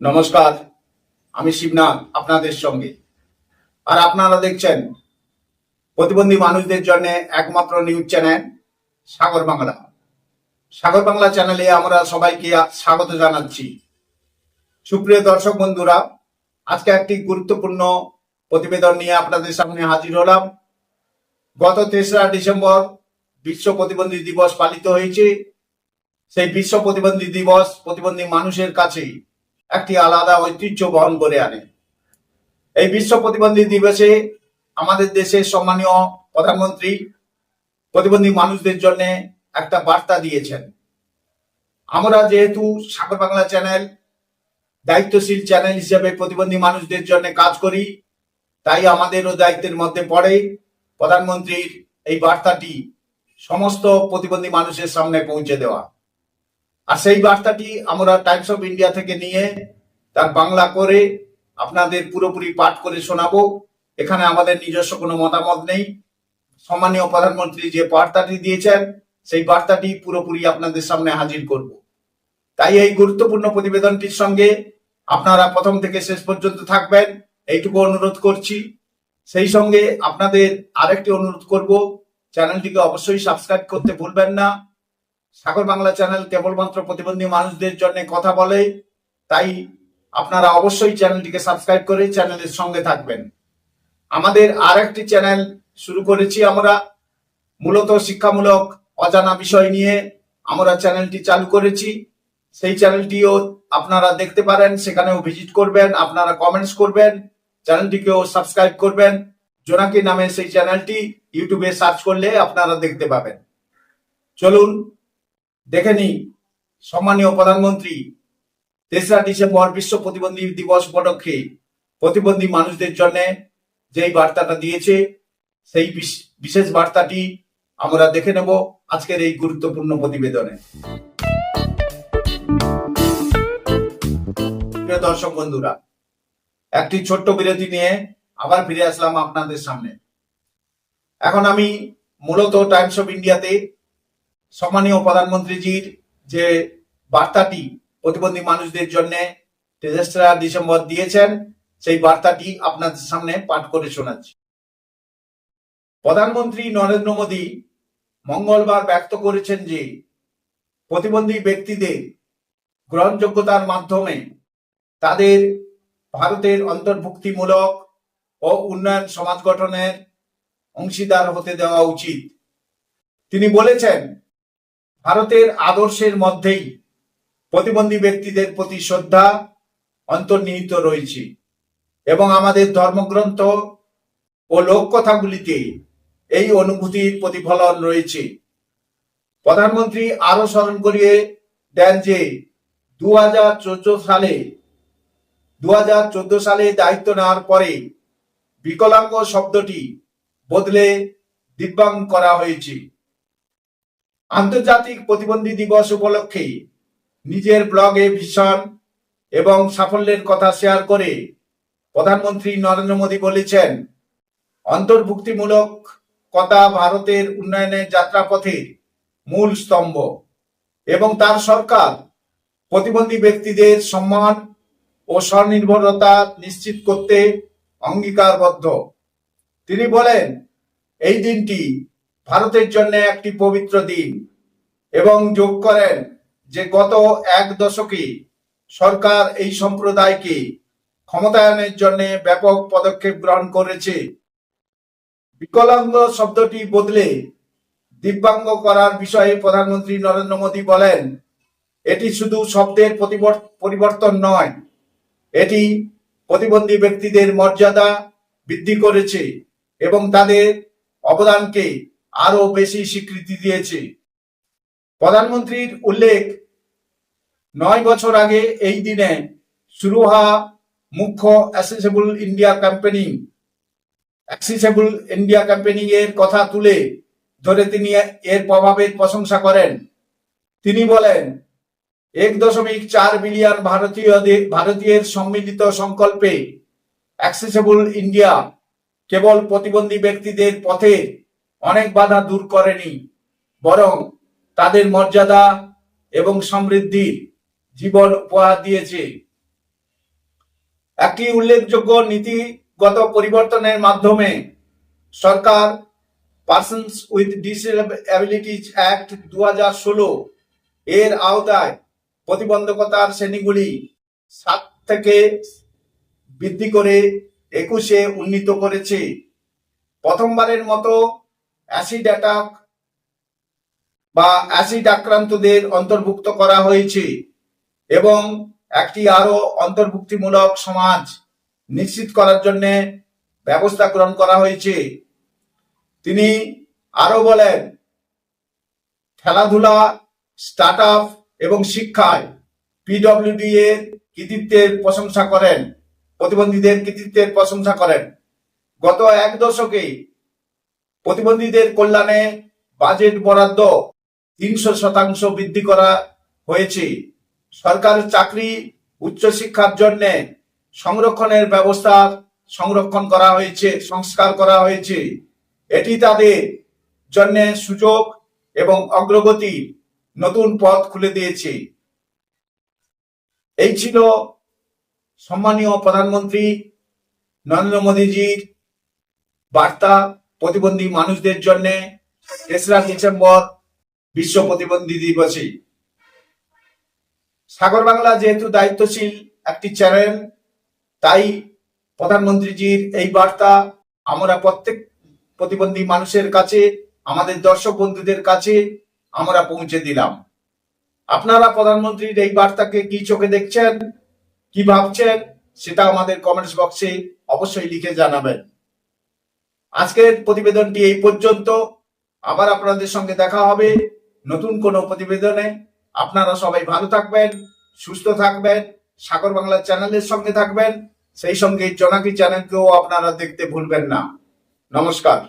নমস্কার, আমি শিবনাথ, আপনাদের সঙ্গে। আর আপনারা দেখছেন প্রতিবন্ধী মানুষদের জন্য একমাত্র নিউজ চ্যানেল সাগর বাংলা। সাগর বাংলা চ্যানেলে আমরা সবাইকে স্বাগত জানাচ্ছি। সুপ্রিয় দর্শক বন্ধুরা, আজকে একটি গুরুত্বপূর্ণ প্রতিবেদন নিয়ে আপনাদের সামনে হাজির হলাম। গত তেসরা ডিসেম্বর বিশ্ব প্রতিবন্ধী দিবস পালিত হয়েছে। সেই বিশ্ব প্রতিবন্ধী দিবস প্রতিবন্ধী মানুষের কাছে একটি আলাদা ঐতিহ্য বহন করে আনে। এই বিশ্ব প্রতিবন্ধী দিবসে আমাদের দেশের সম্মানীয় প্রধানমন্ত্রী প্রতিবন্ধী মানুষদের জন্য একটা বার্তা দিয়েছেন। আমরা যেহেতু সাগর বাংলা চ্যানেল, দায়িত্বশীল চ্যানেল হিসেবে প্রতিবন্ধী মানুষদের জন্য কাজ করি, তাই আমাদেরও দায়িত্বের মধ্যে পড়ে প্রধানমন্ত্রীর এই বার্তাটি সমস্ত প্রতিবন্ধী মানুষের সামনে পৌঁছে দেওয়া। আর সেই বার্তাটি আমরা টাইমস অফ ইন্ডিয়া থেকে নিয়ে তার বাংলা করে আপনাদের পুরোপুরি পাঠ করে শোনাবো। এখানে আমাদের নিজস্ব কোনো মতামত নেই। সম্মানীয় প্রধানমন্ত্রী যে বার্তাটি দিয়েছেন, সেই বার্তাটি পুরোপুরি আপনাদের সামনে হাজির করব। তাই এই গুরুত্বপূর্ণ প্রতিবেদনটির সঙ্গে আপনারা প্রথম থেকে শেষ পর্যন্ত থাকবেন। এইটুকু অনুরোধ করছি। সেই সঙ্গে আপনাদের আরেকটি অনুরোধ করব। চ্যানেলটিকে অবশ্যই সাবস্ক্রাইব করতে ভুলবেন না। সাগর বাংলা চ্যানেল কেবলমাত্র প্রতিবন্ধী মানুষদের জন্য কথা বলে, তাই আপনারা অবশ্যই চ্যানেলটিকে সাবস্ক্রাইব করে চ্যানেলের সঙ্গে থাকবেন। আমাদের আর একটি চ্যানেল শুরু করেছি আমরা, মূলত শিক্ষামূলক অজানা বিষয় নিয়ে আমরা চ্যানেলটি চালু করেছি। সেই চ্যানেলটিও আপনারা দেখতে পারেন, সেখানেও ভিজিট করবেন, আপনারা কমেন্টস করবেন, চ্যানেলটিকেও সাবস্ক্রাইব করবেন। জোনাকি নামে সেই চ্যানেলটি, ইউটিউবে সার্চ করলে আপনারা দেখতে পাবেন। চলুন দেখে নিই সম্মানীয় প্রধানমন্ত্রী, তেসরা ডিসেম্বর বিশ্ব প্রতিবন্ধী দিবস উপলক্ষে প্রতিবন্ধী মানুষদের জন্য যেই বার্তাটা দিয়েছে, সেই বিশ- বিশেষ বার্তাটি আমরা দেখে নেব আজকের এই গুরুত্বপূর্ণ প্রতিবেদনে। দর্শক বন্ধুরা, একটি ছোট্ট বিরতি নিয়ে আবার ফিরে আসলাম আপনাদের সামনে। এখন আমি মূলত টাইমস অফ ইন্ডিয়াতে সম্মানীয় প্রধানমন্ত্রীজির যে বার্তাটি প্রতিবন্ধী মানুষদের জন্য তেসরা ডিসেম্বর দিয়েছেন, সেই বার্তাটি আপনাদের সামনে পাঠ করে শোনাচ্ছি। প্রধানমন্ত্রী নরেন্দ্র মোদী মঙ্গলবার ব্যক্ত করেছেন যে, প্রতিবন্ধী ব্যক্তিদের গ্রহণযোগ্যতার মাধ্যমে তাদের ভারতের অন্তর্ভুক্তিমূলক ও উন্নয়ন সমাজ গঠনের অংশীদার হতে দেওয়া উচিত। তিনি বলেছেন ভারতের আদর্শের মধ্যেই প্রতিবন্ধী ব্যক্তিদের প্রতি শ্রদ্ধা অন্তর্নিহিত রয়েছে এবং আমাদের ধর্মগ্রন্থ ও লোককথাগুলিতে এই অনুভূতির প্রতিফলন রয়েছে। প্রধানমন্ত্রী আরও স্মরণ করিয়ে দেন যে দু হাজার চোদ্দ সালে দু হাজার চোদ্দ সালে দায়িত্ব নেওয়ার পরে বিকলাঙ্গ শব্দটি বদলে দিব্যাঙ্গ করা হয়েছে। আন্তর্জাতিক প্রতিবন্ধী দিবস উপলক্ষে নিজের ব্লগে ভীষণ এবং সাফল্যের কথা শেয়ার করে প্রধানমন্ত্রী নরেন্দ্র মোদী বলেছেন, অন্তর্ভুক্তিমূলক কথা ভারতের উন্নয়নের যাত্রাপথের মূল স্তম্ভ এবং তার সরকার প্রতিবন্ধী ব্যক্তিদের সম্মান ও স্বনির্ভরতা নিশ্চিত করতে অঙ্গীকারবদ্ধ। তিনি বলেন, এই দিনটি ভারতের জন্য একটি পবিত্র দিন এবং যোগ করেন যে গত এক দশকে সরকার এই সম্প্রদায়কে ক্ষমতায়নের জন্য ব্যাপক পদক্ষেপ গ্রহণ করেছে। বিকলাঙ্গ শব্দটি বদলে দিব্যাঙ্গ করার বিষয়ে প্রধানমন্ত্রী নরেন্দ্র মোদী বলেন, এটি শুধু শব্দের পরিবর্তন নয়, এটি প্রতিবন্ধী ব্যক্তিদের মর্যাদা বৃদ্ধি করেছে এবং তাদের অবদানকে আরও বেশি স্বীকৃতি দিয়েছে। প্রধানমন্ত্রীর উল্লেখ, নয় বছর আগে এই দিনে শুরু হওয়া মুখ্য accessible India campaigning accessible India campaigning এর কথা তুলে ধরে তিনি এর প্রভাবের প্রশংসা করেন। তিনি বলেন, এক দশমিক চার বিলিয়ন ভারতীয় ভারতীয়ের সম্মিলিত সংকল্পে অ্যাক্সেসেবল ইন্ডিয়া কেবল প্রতিবন্ধী ব্যক্তিদের পথে অনেক বাধা দূর করেনি, বরং তাদের মর্যাদা এবং সমৃদ্ধির জীবন উপহার দিয়েছে। একটি উল্লেখযোগ্য নীতিগত পরিবর্তনের মাধ্যমে সরকার পার্সনস উইথ ডিসএবিলিটিজ অ্যাক্ট দু ষোলো এর আওতায় প্রতিবন্ধকতার শ্রেণীগুলি সাত থেকে বৃদ্ধি করে একুশে উন্নীত করেছে। প্রথমবারের মতো অ্যাসিড অ্যাটাক বা অ্যাসিড আক্রান্তদের অন্তর্ভুক্ত করা হয়েছে এবং একটি আরও অন্তর্ভুক্তিমূলক সমাজ নিশ্চিত করার জন্য ব্যবস্থা গ্রহণ করা হয়েছে। তিনি আরও বলেন, খেলাধুলা স্টার্ট আপ এবং শিক্ষায় পিডব্লিউডি এর কৃতিত্বের প্রশংসা করেন, প্রতিবন্ধীদের কৃতিত্বের প্রশংসা করেন। গত এক দশকে প্রতিবন্ধীদের কল্যাণে বাজেট বরাদ্দ তিনশো শতাংশ বৃদ্ধি করা হয়েছে। সরকারের চাকরি, উচ্চশিক্ষার জন্য সংরক্ষণের ব্যবস্থা সংরক্ষণ করা হয়েছে, সংস্কার করা হয়েছে। এটি তাদের জন্য সুযোগ এবং অগ্রগতি নতুন পথ খুলে দিয়েছে। এই ছিল সম্মানীয় প্রধানমন্ত্রী নরেন্দ্র মোদীজির বার্তা। প্রতিবন্ধী মানুষদের জন্য তেসরা ডিসেম্বর বিশ্ব প্রতিবন্ধী দিবসে। সাগর বাংলা যেহেতু দায়িত্বশীল একটি চ্যানেল, তাই প্রধানমন্ত্রীজির এই বার্তা আমরা প্রত্যেক প্রতিবন্ধী মানুষের কাছে, আমাদের দর্শক বন্ধুদের কাছে আমরা পৌঁছে দিলাম। আপনারা প্রধানমন্ত্রীর এই বার্তাকে কি চোখে দেখছেন, কি ভাবছেন, সেটা আমাদের কমেন্টস বক্সে অবশ্যই লিখে জানাবেন। আজকের প্রতিবেদনটি এই পর্যন্ত। আবার আপনাদের সঙ্গে দেখা হবে নতুন কোনো প্রতিবেদনে। আপনারা সবাই ভালো থাকবেন, সুস্থ থাকবেন, সাগর বাংলা চ্যানেলের সঙ্গে থাকবেন। সেই সঙ্গে জনাকি চ্যানেলকেও আপনারা দেখতে ভুলবেন না। নমস্কার।